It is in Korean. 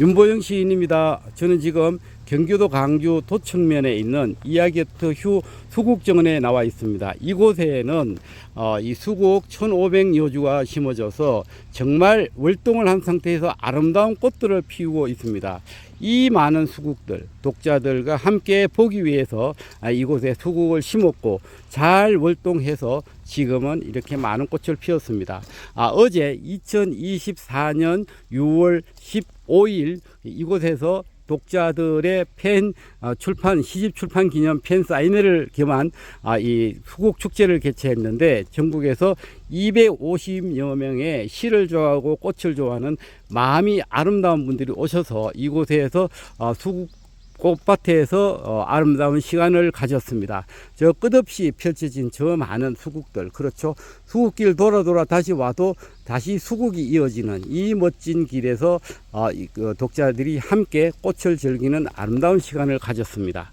윤보영 시인입니다. 저는 지금 경기도 강주 도청면에 있는 이야기트 휴 수국정원에 나와 있습니다. 이곳에는 어, 이 수국 1,500여주가 심어져서 정말 월동을 한 상태에서 아름다운 꽃들을 피우고 있습니다. 이 많은 수국들 독자들과 함께 보기 위해서 아, 이곳에 수국을 심었고 잘 월동해서 지금은 이렇게 많은 꽃을 피웠습니다. 아, 어제 2024년 6월 15일 이곳에서 독자들의 팬 어, 출판 시집 출판 기념 팬 사인회를 겸한 아, 이 수국 축제를 개최했는데 전국에서 250여 명의 시를 좋아하고 꽃을 좋아하는 마음이 아름다운 분들이 오셔서 이곳에서 어, 수국 꽃밭에서 어, 아름다운 시간을 가졌습니다. 저 끝없이 펼쳐진 저 많은 수국들, 그렇죠. 수국길 돌아 돌아 다시 와도 다시 수국이 이어지는 이 멋진 길에서 어, 이, 그 독자들이 함께 꽃을 즐기는 아름다운 시간을 가졌습니다.